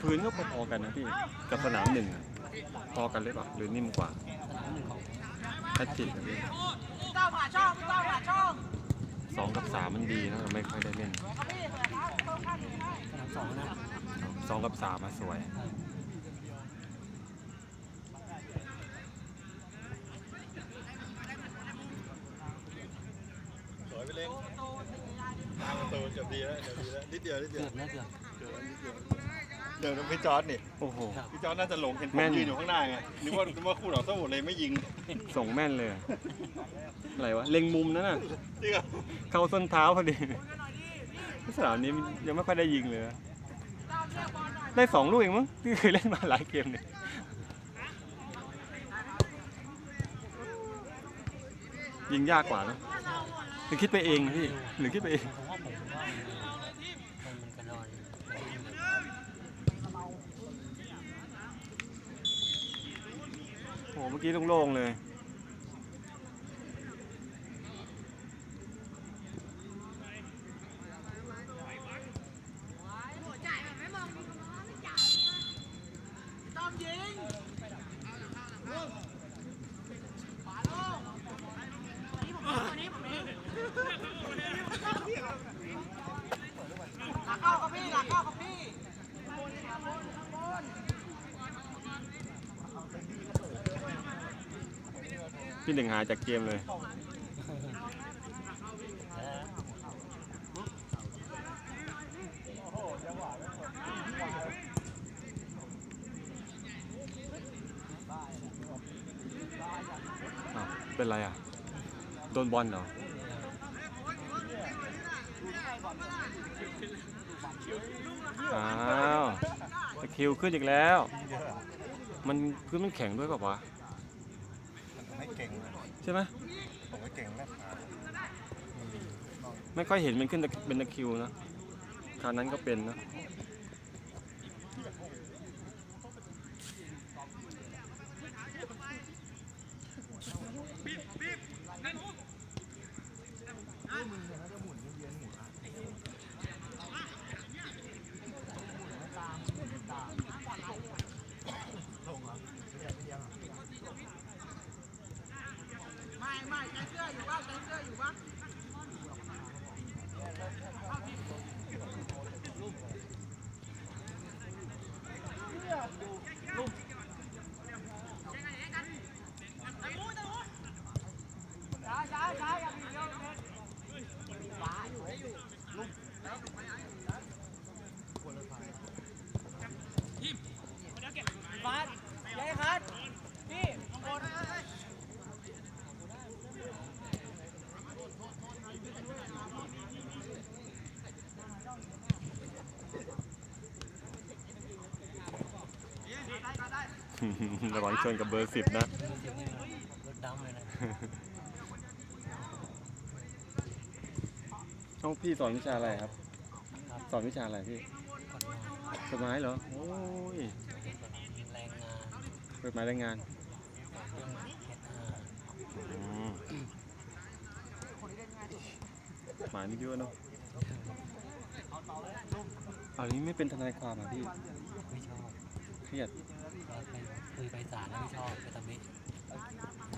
พื้นก็พอๆกันนะพี่กับสนามหนึ่งอะพอกันหรือเปล่าหรือนิ่มกว่าสนามหนึ่งของแพทริกอะพี่พี่เต้าผ่าช่องพี่เต้าผ่าช่องสองกับสามมันดีนะเราไม่ค่อยได้เล่นครับพี่เปิดครับเพิ่มข้างหนึ่งได้สนามสองนะสองกับสามมาสวยเออสวยไปเล่น ตามประตูเกือบดีแล้วเกือบดีแล้วนิดเดียวนิดเดีเกืยวอบนะเกือบเกือบนิดเดียวเดี๋ยวพี่จอร์ดนี่โอ้โหครับพี่จอร์ดน่าจะหลงเห็นผแม่มน ยืนอยู่ข้างหน้าไงนึกว่านึกว่าคู่ต่อสู้เลยไม่ยิงส่งแม่นเลยอะอะไรวะ เล็งมุมนั่นน่ะ จริงเหรอเข้าส้นเท้าพอดีสนามนี้ยังไม่ค่อยได้ยิงเลยนะได้สองลูกเองมั้งที่เคยเล่นมาหลายเกมเนี่ยยิงยากกว่านะ หรือคิดไปเองพี่หรือคิดไปเองผมว่าผมว่ามันมันกระดอนโอ้โหเมื่อกี้โล่งๆเลย ต้อมยิงอันนี้ผมเองหลักเข้ากับพี่หลักเข้ากับพี่ พี่หนึ่งหายจากเกมเลย อ้าวเป็นไรอะ โดนบอลเหรอ อ้าวตะคริวขึ้นอีกแล้ว มันพื้นมันแข็งด้วยเปล่าวะ ใช่ไหมผมไม่เก่งนะขาไม่ค่อยเห็นมันขึ้นเป็นตะคิวนะคราวนั้นก็เป็นนะไม่ไม่ใจเสื้ออยู่บ้างใจเสื้ออยู่บ้าง ช้าช้าช้าอย่ามีเยอะเลยฟ้าอย่าให้คัดพี่ข้างบน ระวังชนกับเบอร์สิบนะเสียงนี่รถดำเลยนะช่องพี่สอนวิชาอะไรครับครับสอนวิชาอะไรพี่ก่อนนอนกฎหมายเหรอ โอ้ยแรงงานกฎหมายแรงงานเรื่องเฮดอาอืมหมายนี่เยอะเนาะเอานี้ไม่เป็นทนายความอะพี่ไม่ชอบเค รียดเราไปเคยไปศาลไม่ชอบไปตำหนิ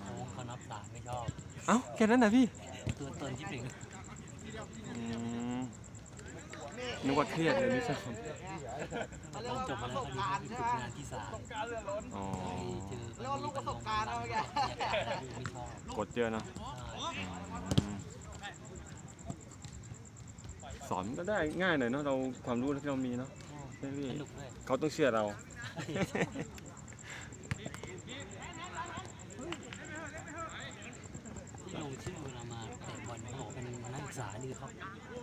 เขาเขานับศาลไม่ชอบ เอ้าแค่นั้นนะพี่ตัวตนที่ถึงอืมนึกว่าเครียดเลยไม่ชอบตอนจบมาแล้วคดีก็ไปฝึกงานที่ศาลอ๋อไปเจอมันมีประลงการบรรยากาศอะไรไม่ชอบกดเยอะเนาะใช่อืมสอนก็ได้ง่ายหน่อยเนาะเราความรู้ที่เรามีเนาะ ใช่พี่สนุกด้วยเขาต้องเชื่อเรา ที่ลงชื่อเวลามาเตะบอลเขาบอกเป็นนักศึกษานี่ครับ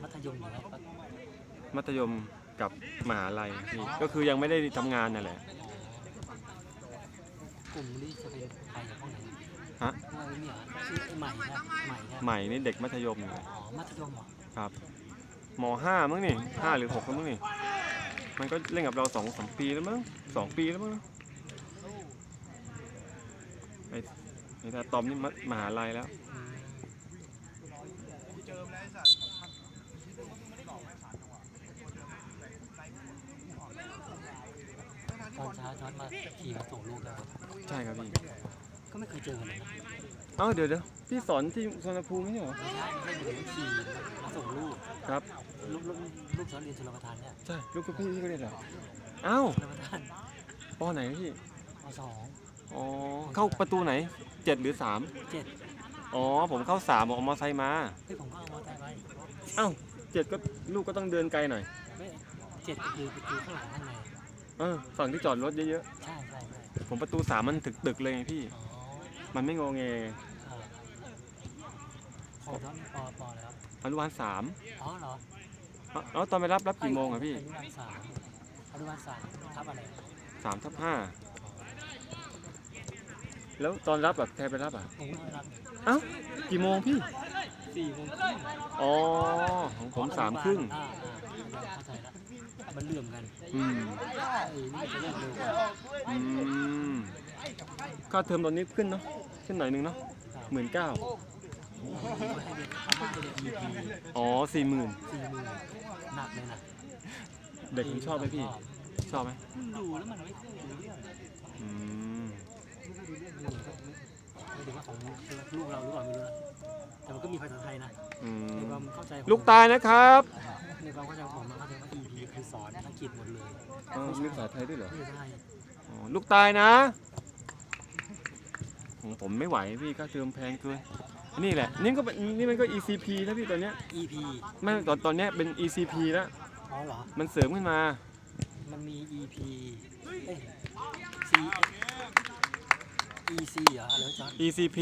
มัธยมอยู่แล้วปะมัธยมกับมหาลัยพี่ก็คือยังไม่ได้ทำงานนั่นแหละ กลุ่มนี้จะเป็นใครจากห้องไหนฮะว่าไม่มีเหรอชื่อไอ้ใหม่นะใหม่นะใหม่นี่เด็กมัธยมอยู่แหละอ๋อมัธยมเหรอครับมห้ามั้งนี่ห้าหรือหกแล้วมั้งนี่ มันก็เล่นกับเราสองสามปีแล้วมั้งสองปีแล้วมั้งไอ้ไอ้ตาตอมนี่มมหาลัยแล้วอืมเจิมเลยสัตว์ตอนเช้าจอร์ดมาขี่มาส่งลูกแล้วใช่ครับพี่ก็ไม่เคยเจอกันเลยนะเอ้าเดี๋ยวเดี๋ยวพี่สอนที่สุวรรณภูมิไม่ใช่เหรอไม่ใช่ไม่ใช่หนูขี่มาส่งลูกครับ ลูกลูกลูกจอร์ดเรียนชลประทานเนี่ยใช่ลูกกับพี่พี่ก็เรียนเหรอเอ้าชลประทานปอไหนพี่มสองอ๋อเข้าประตูไหนเจ็ดหรือสามเจ็ดอ๋อผมเข้าสามผมเอามอไซค์มาเฮ้ยผมก็เอามอเตอร์ไซค์ไปเอ้าเจ็ดก็ลูกก็ต้องเดินไกลหน่อยไม่เจ็ดคือประตูข้างหลังข้างในเออฝั่งที่จอดรถเยอะใช่ใช่ใช่ๆผมประตูสามมันถึกตึกเลยไงพี่อ๋อมันไม่งอแงเออของจอร์ดมีปอปอแล้วอนุบาลสามอ๋อเหรอ เอ้าแล้วตอนไปรับรับกี่โมงอะพี่อนุบาลสามอนุบาลสามทับอะไรสามทับห้าแล้วตอนรับแบบใครไปรับอะผมก็รับเอ้ากี่โมงพี่สี่โมงครึ่งอ๋อของผมสามครึ่งอ่าอ่าเข้าใจละมันเหลื่อมกันอืมไอ้นี่จะเลิกเร็วกว่าอืมค่าเทอมตอนนี้ขึ้นเนาะขึ้นหน่อยนึงเนาะหมื่นเก้าให้เด็กอาม่าให้เด็ก EP อ๋อสี่หมื่นสี่หมื่น หนักเลยนะเด็กผมชอบไหมพี่ ชอบไหมมันดูแล้วมันไม่ค่อยรู้เรื่องอืมไม่ค่อยรู้เรื่องเลยไม่รู้ว่าของลูกเราหรือเปล่าไม่รู้นะแต่มันก็มีภาษาไทยนะอืในมความเข้าใจของลูกตายนะครับในความเข้าใจของผมมันเข้าใจว่า EP คือสอนอังกฤษหมดเลยอ๋อมีภาษาไทยด้วยเหรอ ไม่ใช่อ๋อลูกตายนะ ของผมไม่ไหวพี่ค่าเทอมแพงเกิน นี่แหละ นี่ก็เป็นนี่มันก็ ECP นะพี่ตอนเนี้ย EP ไม่ตอนตอนเนี้ยเป็น ECP แล้ว อ๋อเหรอ มันเสริมขึ้นมา มันมี EP เอ้ย C EC เหรออะไรวะจ๊ะ ECP